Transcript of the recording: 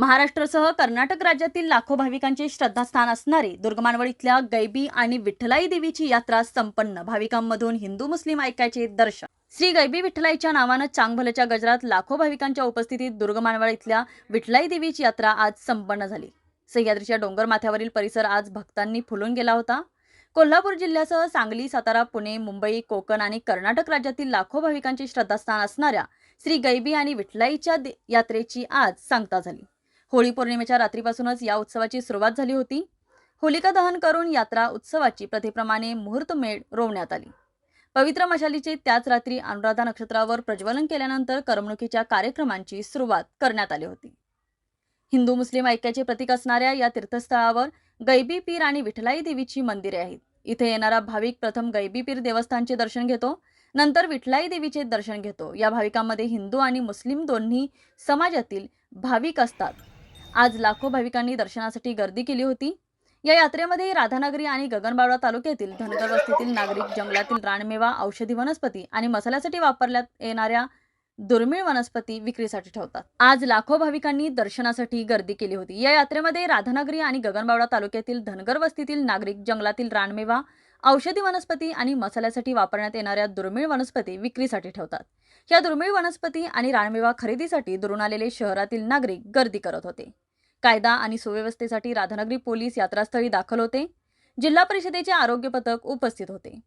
महाराष्ट्रासह कर्नाटक राज्यातील लाखो भाविकांचे श्रद्धास्थान असणारी दुर्गमानवळ इथल्या गैबी आणि विठ्ठलाई देवीची यात्रा संपन्न. भाविकांमधून हिंदू मुस्लिम ऐक्याचे दर्शन. श्री गैबी विठ्ठलाईच्या नावानं चांगभलच्या गजरात लाखो भाविकांच्या उपस्थितीत दुर्गमानवळ इथल्या विठ्ठलाई देवीची यात्रा आज संपन्न झाली. सह्याद्रीच्या डोंगर माथ्यावरील परिसर आज भक्तांनी फुलून गेला होता. कोल्हापूर जिल्ह्यासह सांगली सातारा पुणे मुंबई कोकण आणि कर्नाटक राज्यातील लाखो भाविकांचे श्रद्धास्थान असणाऱ्या श्री गैबी आणि विठ्ठलाईच्या दे- यात्रेची आज सांगता झाली. होळी पौर्णिमेच्या रात्रीपासूनच या उत्सवाची सुरुवात झाली होती. होलिका दहन करून यात्रा उत्सवाची प्रथेप्रमाणे मुहूर्तमेढ रोवण्यात आली. पवित्र मशालीचे त्याच रात्री अनुराधा नक्षत्रावर प्रज्वलन केल्यानंतर करमणुकीच्या कार्यक्रमांची सुरुवात करण्यात आली होती. हिंदू मुस्लिम ऐक्याचे प्रतीक असणाऱ्या या तीर्थस्थळावर गैबी पीर आणि विठलाई देवीची मंदिरे आहेत. इथे येणारा भाविक प्रथम गैबी पीर देवस्थानचे दर्शन घेतो नंतर विठलाई देवीचे दर्शन घेतो. या भाविकांमध्ये हिंदू आणि मुस्लिम दोन्ही समाजातील भाविक असतात. आज लाखो भाविकांनी दर्शनासाठी गर्दी केली होती. या यात्रेमध्ये राधानगरी आणि गगनबावडा तालुक्यातील धनगर वस्तीतील नागरिक जंगलातील रानमेवा औषधी वनस्पती आणि मसाल्यासाठी वापरण्यात येणाऱ्या दुर्मिळ वनस्पती विक्रीसाठी ठेवतात. आज लाखो भाविकांनी दर्शनासाठी गर्दी केली होती. या यात्रेमध्ये राधानगरी आणि गगनबावडा तालुक्यातील धनगर वस्तीतील नागरिक जंगलातील रानमेवा औषधी वनस्पती आणि मसाल्यासाठी वापरण्यात येणाऱ्या दुर्मिळ वनस्पती विक्रीसाठी ठेवतात. या दुर्मिळ वनस्पती आणि रानमेवा खरेदीसाठी दुरून आलेले शहरातील नागरिक गर्दी करत होते. कायदा आणि सुव्यवस्थेसाठी राधानगरी पोलीस यात्रास्थळी दाखल होते. जिल्हा परिषदेचे आरोग्य पथक उपस्थित होते.